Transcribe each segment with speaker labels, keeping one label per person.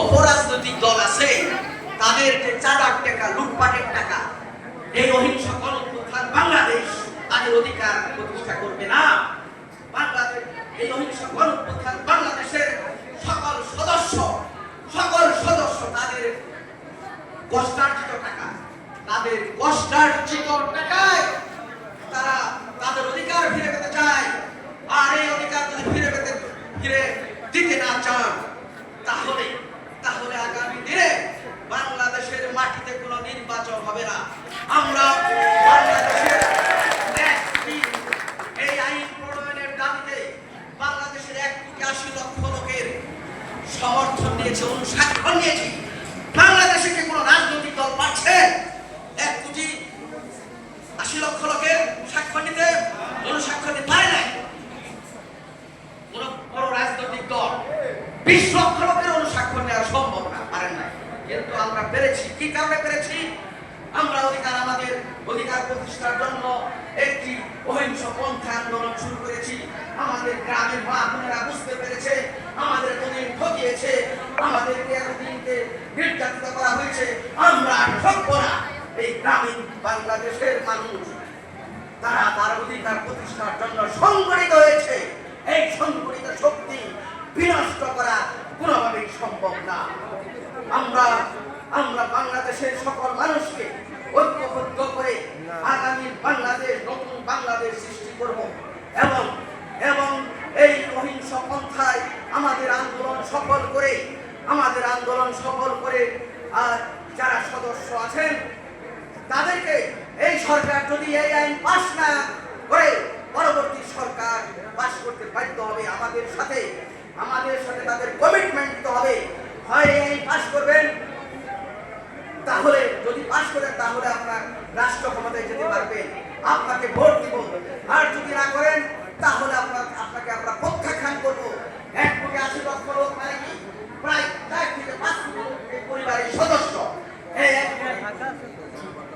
Speaker 1: অপরাজনৈতিক দল আছে, তাদের যে চাঁদার টাকা, লুটপাটের টাকা, এই অহিংস গণপ্রথান বাংলাদেশ তাদের অধিকার প্রতিষ্ঠা করবে না। বাংলাদেশ, এই অহিংস গণপ্রথান বাংলাদেশের সকল সদস্য সকল সদস্য তাদের কষ্টার্জিত টাকা, তাদের কষ্টার্জিত টাকায় তারা তাদের অধিকার ফিরে পেতে চায় আর এই অধিকার যদি ফিরে পেতে ফিরে দিতে না চান তাহলে তাহলে আগামী দিনে বাংলাদেশের মাটিতে কোনো নির্বাচন হবে না আমরা বাংলাদেশের একটি এই আইন প্রণয়নের দাবিতে বাংলাদেশের এক কোটি আশি লক্ষ লোকের সমর্থন নিয়েছে অনুস্বাক্ষর নিয়েছি বাংলাদেশে কি কোনো রাজনৈতিক দল পাচ্ছে? এক কোটি আশি লক্ষ লোকের স্বাক্ষর নিতে অনুস্বাক্ষর নিতে পারে নাই। কোন বড় রাজনৈতিক দল বিশ লক্ষ লোকের অনুস্বাক্ষর নেওয়া সম্ভব না পারেন নাই। কিন্তু আমরা পেরেছি। কি কারণে পেরেছি? আমরা অধিকার, আমাদের অধিকার প্রতিষ্ঠার জন্য একটি অহিংস পন্থা আন্দোলন শুরু করেছি। আমাদের আমরা না। এই গ্রামীণ বাংলাদেশের মানুষ, তারা তার অধিকার প্রতিষ্ঠার জন্য সংগঠিত হয়েছে। এই সংগঠিত শক্তি বিনষ্ট করা কোনোভাবেই সম্ভব না। আমরা আমরা বাংলাদেশের সকল মানুষকে ঐক্যবদ্ধ করে আগামী বাংলাদেশ, নতুন বাংলাদেশ সৃষ্টি করব এবং এবং এই অহিংস পন্থায় আমাদের আন্দোলন সফল করে, আমাদের আন্দোলন সফল করে, আর যারা সদস্য আছেন, তাদেরকে এই সরকার যদি এই আইন পাশ না করে, পরবর্তী সরকার পাশ করতে বাধ্য হবে আমাদের সাথে। আমাদের সাথে তাদের কমিটমেন্ট দিতে হবে। হয় এই আইন পাশ করবেন, তাহলে যদি পাশ করেন, তাহলে আপনার রাষ্ট্র ক্ষমতায় যেতে পারবেন আপনাকে ভোট দিব আর যদি না করেন তাহলে আপনার আপনাকে আমরা প্রত্যাখ্যান করব এক কোটি আশি লক্ষ লোক মানে কি প্রায় চার থেকে পাঁচ কোটি লোক এই পরিবারের সদস্য এই এক কোটি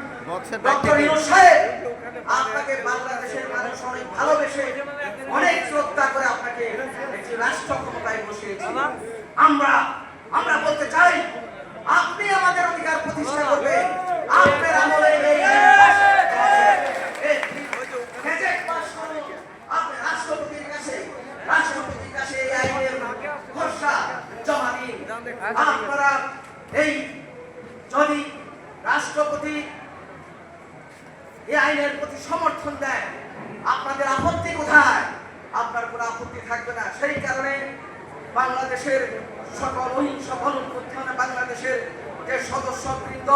Speaker 1: ডক্টর ইউনূস সাহেব আপনাকে বাংলাদেশের মানুষ অনেক ভালোবেসে অনেক শ্রদ্ধা করে আপনাকে একটি রাষ্ট্র ক্ষমতায় বসিয়েছে। আমরা আমরা বলতে চাই আপনি আমাদের অধিকার প্রতিষ্ঠা করবেন। আপনার আমলে এই রাষ্ট্রপতির কাছে রাষ্ট্রপতির কাছে এই আইনের খসড়া জমা দিন। আপনারা এই যদি রাষ্ট্রপতি এই আইনের প্রতি সমর্থন দেয়। আপনাদের আপত্তি কোথায়? আপনার কোনো আপত্তি থাকবে না। সেই কারণে বাংলাদেশের সকল অহিংস গণপ্রত্থানে বাংলাদেশের যে সদস্যবৃন্দ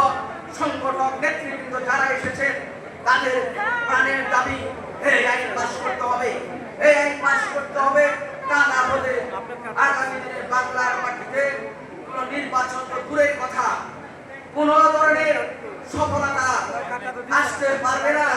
Speaker 1: সংগঠক, নেতৃবৃন্দ যারা এসেছেন, তাদের প্রাণের দাবি, এই আইন পাস করতে হবে। এই আইন পাস করতে হবে। তা না হলে আগামী দিনে বাংলার মাটিতে কোনো নির্বাচন তো দূরের কথা। কোন ধরনের সফলতা আসতে পারবে না।